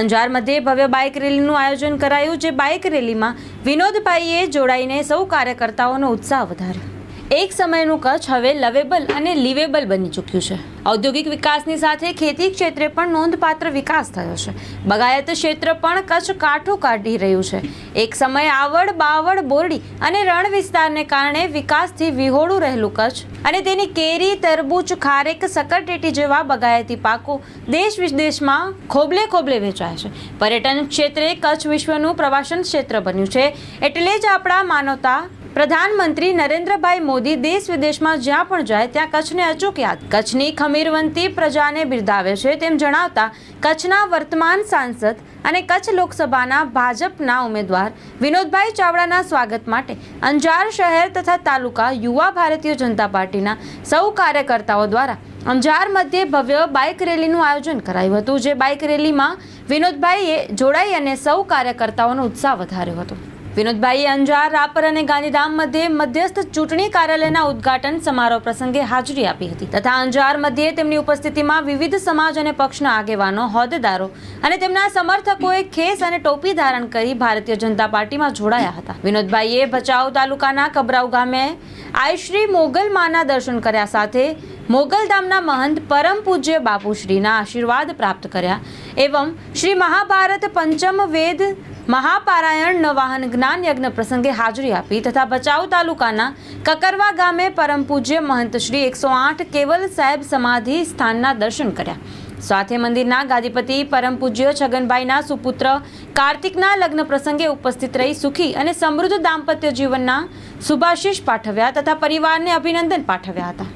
અંજાર મધ્યે ભવ્ય બાઇક રેલીનું આયોજન કરાયું, જે બાઇક રેલીમાં વિનોદભાઈએ જોડાઈને સૌ કાર્યકર્તાઓનો ઉત્સાહ વધાર્યો. એક સમયનું કચ્છ હવે લવેબલ અને લિવેબલ બની ચૂક્યું છે. ઔદ્યોગિક વિકાસની સાથે ખેતી ક્ષેત્રે પણ નોંધપાત્ર વિકાસ થયો છે. બગાયત ક્ષેત્ર પણ કચ્છ કાઠું કાઢી રહ્યું છે. એક સમયે આવડ બાવળ બોરડી અને રણ વિસ્તારને કારણે વિકાસથી વિહોળું રહેલું કચ્છ અને તેની કેરી, તરબૂચ, ખારેક, સકરટેટી જેવા બગાયતી પાકો દેશ વિદેશમાં ખોબલે ખોબલે વેચાય છે. પર્યટન ક્ષેત્રે કચ્છ વિશ્વનું પ્રવાસન ક્ષેત્ર બન્યું છે. એટલે જ આપણા માનવતા પ્રધાનમંત્રી નરેન્દ્રભાઈ મોદી દેશ વિદેશમાં જ્યાં પણ જાય ત્યાં કચ્છને અચૂક યાદ કચ્છની ખમીરવંતી પ્રજાને બિરદાવે છે તેમ જણાવતા કચ્છના વર્તમાન સાંસદ અને કચ્છ લોકસભાના ભાજપના ઉમેદવાર વિનોદભાઈ ચાવડાના સ્વાગત માટે અંજાર શહેર તથા તાલુકા યુવા ભારતીય જનતા પાર્ટીના સૌ કાર્યકર્તાઓ દ્વારા અંજાર મધ્યે ભવ્ય બાઇક રેલીનું આયોજન કરાયું હતું, જે બાઇક રેલીમાં વિનોદભાઈએ જોડાઈ અને સૌ કાર્યકર્તાઓનો ઉત્સાહ વધાર્યો હતો. વિનોદભાઈએ અંજાર, રાપર અને ગાંધીધામ મધ્યે મધ્યસ્થ ચૂંટણી કાર્યાલયના ઉદ્ઘાટન સમારોહ પ્રસંગે હાજરી આપી હતી તથા અંજાર મધ્યે તેમની ઉપસ્થિતિમાં વિવિધ સમાજ અને પક્ષના આગેવાનો, હોદ્દેદારો અને તેમના સમર્થકોએ ખેસ અને ટોપી ધારણ કરી ભારતીય જનતા પાર્ટીમાં જોડાયા હતા. વિનોદભાઈએ ભચાઉ તાલુકાના કબરાઉ ગામે આયશ્રી મોગલ માના દર્શન કર્યા સાથે મોગલધામના મહંત પરમ પૂજ્ય બાપુશ્રીના આશીર્વાદ પ્રાપ્ત કર્યા. એવં શ્રી મહાભારત પંચમ વેદ મહાપારાયણ નવાહન જ્ઞાન યજ્ઞ પ્રસંગે હાજરી આપી તથા ભચાઉ તાલુકાના કકરવા ગામે પરમ પૂજ્ય મહંત શ્રી એકસો આઠ કેવલ સાહેબ સમાધિ સ્થાનના દર્શન કર્યા. સાથે મંદિરના ગાદીપતિ પરમ પૂજ્ય છગનભાઈના સુપુત્ર કાર્તિકના લગ્ન પ્રસંગે ઉપસ્થિત રહી સુખી અને સમૃદ્ધ દાંપત્ય જીવનના શુભાશીષ પાઠવ્યા તથા પરિવારને અભિનંદન પાઠવ્યા હતા.